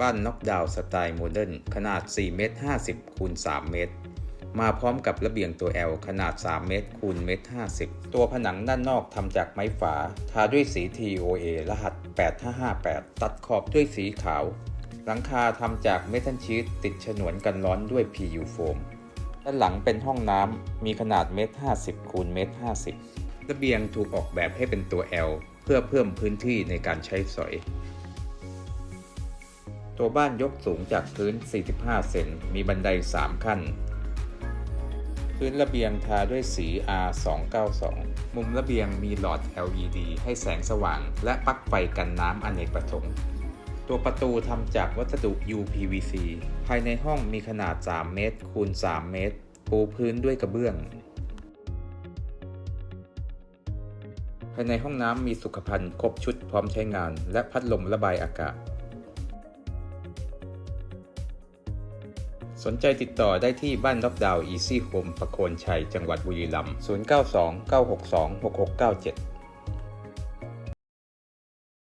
บ้านน็อกดาวน์สไตล์โมเดิร์นขนาด 4 เมตร 50 คูณ 3 เมตร มาพร้อมกับระเบียงตัว L ขนาด 3 เมตร คูณเมตร 50 ตัวผนังด้านนอกทำจากไม้ฝา ทาด้วยสี TOA รหัส 8558 ตัดขอบด้วยสีขาว หลังคาทำจากเมทัลชีตติดฉนวนกันร้อนด้วย PU โฟม ด้านหลังเป็นห้องน้ำ มีขนาดเมตร 50 คูณเมตร 50 ระเบียงถูกออกแบบให้เป็นตัว L เพื่อเพิ่มพื้นที่ในการใช้สอย ตัวบ้านยกสูงจากพื้น 45 เซน มีบันได 3 ขั้น พื้นระเบียงทาด้วยสี R292 มุมระเบียงมีหลอด LED ให้แสงสว่าง และปลั๊กไฟกันน้ำอเนกประสงค์ ตัวประตูทำจากวัสดุ UPVC ภายในห้องมีขนาด 3 เมตร คูณ 3 เมตร ปูพื้นด้วยกระเบื้อง ภายในห้องน้ำมีสุขภัณฑ์ครบชุดพร้อมใช้งาน และพัดลมระบายอากาศ สนใจติดต่อได้ที่บ้านล็อบดาวอีซี่โฮมประโคนชัย จังหวัดบุรีรัมย์ 092 962 6697